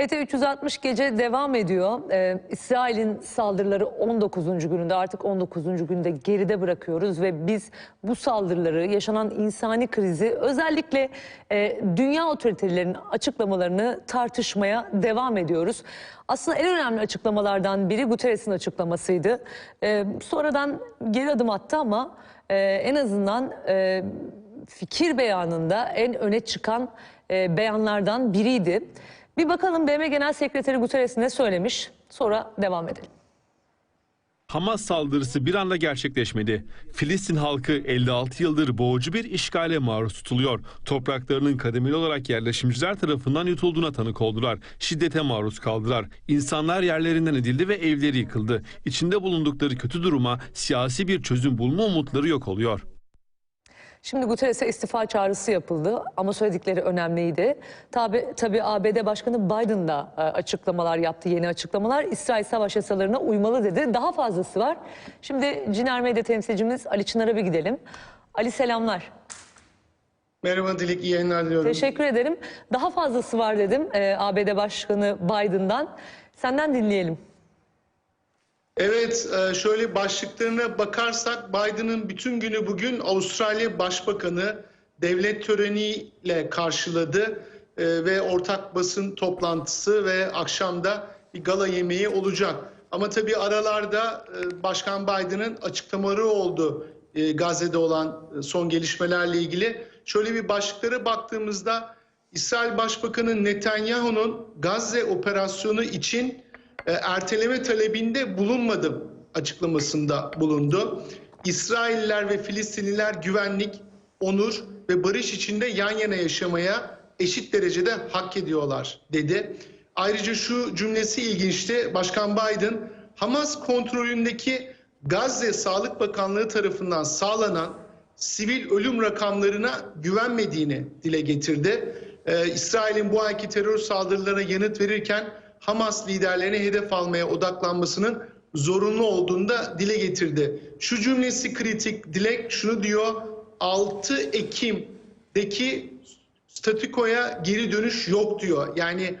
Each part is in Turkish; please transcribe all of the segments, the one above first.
HT-360 gece devam ediyor. Ee, İsrail'in saldırıları 19. gününde artık 19. günde geride bırakıyoruz ve biz bu saldırıları yaşanan insani krizi özellikle e, dünya otoritelerinin açıklamalarını tartışmaya devam ediyoruz. Aslında en önemli açıklamalardan biri Guterres'in açıklamasıydı. Ee, sonradan geri adım attı ama e, en azından e, fikir beyanında en öne çıkan e, beyanlardan biriydi. Bir bakalım BM Genel Sekreteri Guterres ne söylemiş sonra devam edelim. Hamas saldırısı bir anda gerçekleşmedi. Filistin halkı 56 yıldır boğucu bir işgale maruz tutuluyor. Topraklarının kademeli olarak yerleşimciler tarafından yutulduğuna tanık oldular. Şiddete maruz kaldılar. İnsanlar yerlerinden edildi ve evleri yıkıldı. İçinde bulundukları kötü duruma siyasi bir çözüm bulma umutları yok oluyor. Şimdi Guterres'e istifa çağrısı yapıldı ama söyledikleri önemliydi. Tabi, tabii ABD Başkanı Biden da e, açıklamalar yaptı, yeni açıklamalar. İsrail savaş yasalarına uymalı dedi. Daha fazlası var. Şimdi Ciner Medya temsilcimiz Ali Çınar'a bir gidelim. Ali selamlar. Merhaba Dilek, iyi yayınlar diliyorum. Teşekkür ederim. Daha fazlası var dedim e, ABD Başkanı Biden'dan. Senden dinleyelim. Evet, e, şöyle başlıklarına bakarsak Biden'ın bütün günü bugün Avustralya Başbakanı devlet töreniyle karşıladı E, ve ortak basın toplantısı ve akşamda bir gala yemeği olacak. Ama tabii aralarda e, Başkan Biden'ın açıklamaları oldu Gazze'de olan son gelişmelerle ilgili. Şöyle bir başlıklara baktığımızda İsrail Başbakanı Netanyahu'nun Gazze operasyonu için e, erteleme talebinde bulunmadım açıklamasında bulundu. İsrailler ve Filistinliler güvenlik, onur ve barış içinde yan yana yaşamaya eşit derecede hak ediyorlar dedi. Ayrıca şu cümlesi ilginçti. Başkan Biden Hamas kontrolündeki Gazze Sağlık Bakanlığı tarafından sağlanan sivil ölüm rakamlarına güvenmediğini dile getirdi. Ee, İsrail'in bu ayki terör saldırılarına yanıt verirken Hamas liderlerine hedef almaya odaklanmasının zorunlu olduğunu da dile getirdi. Şu cümlesi kritik. Dilek şunu diyor. 6 Ekim'deki statükoya geri dönüş yok diyor. Yani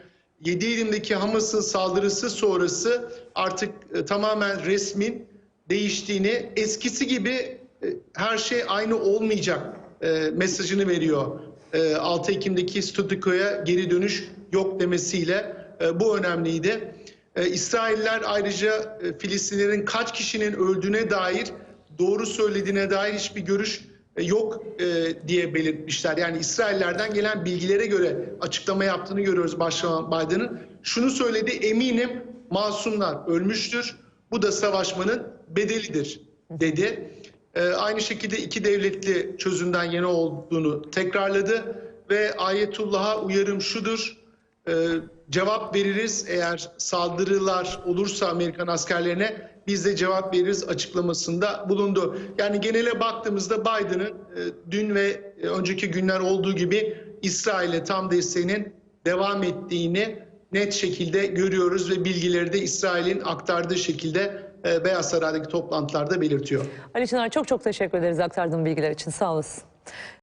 7 Eylül'deki Hamas'ın saldırısı sonrası artık e, tamamen resmin değiştiğini, eskisi gibi e, her şey aynı olmayacak e, mesajını veriyor. E, 6 Ekim'deki statükoya geri dönüş yok demesiyle bu önemliydi. E, İsrailler ayrıca e, Filistinlerin kaç kişinin öldüğüne dair doğru söylediğine dair hiçbir görüş e, yok e, diye belirtmişler. Yani İsraillerden gelen bilgilere göre açıklama yaptığını görüyoruz Başkan Biden'ın. Şunu söyledi eminim masumlar ölmüştür. Bu da savaşmanın bedelidir dedi. E, aynı şekilde iki devletli çözümden yana olduğunu tekrarladı ve Ayetullah'a uyarım şudur. E, cevap veririz eğer saldırılar olursa Amerikan askerlerine biz de cevap veririz açıklamasında bulundu. Yani genele baktığımızda Biden'ın e, dün ve e, önceki günler olduğu gibi İsrail'e tam desteğinin devam ettiğini net şekilde görüyoruz ve bilgileri de İsrail'in aktardığı şekilde e, Beyaz Saray'daki toplantılarda belirtiyor. Ali Çınar çok çok teşekkür ederiz aktardığın bilgiler için. Sağ olasın.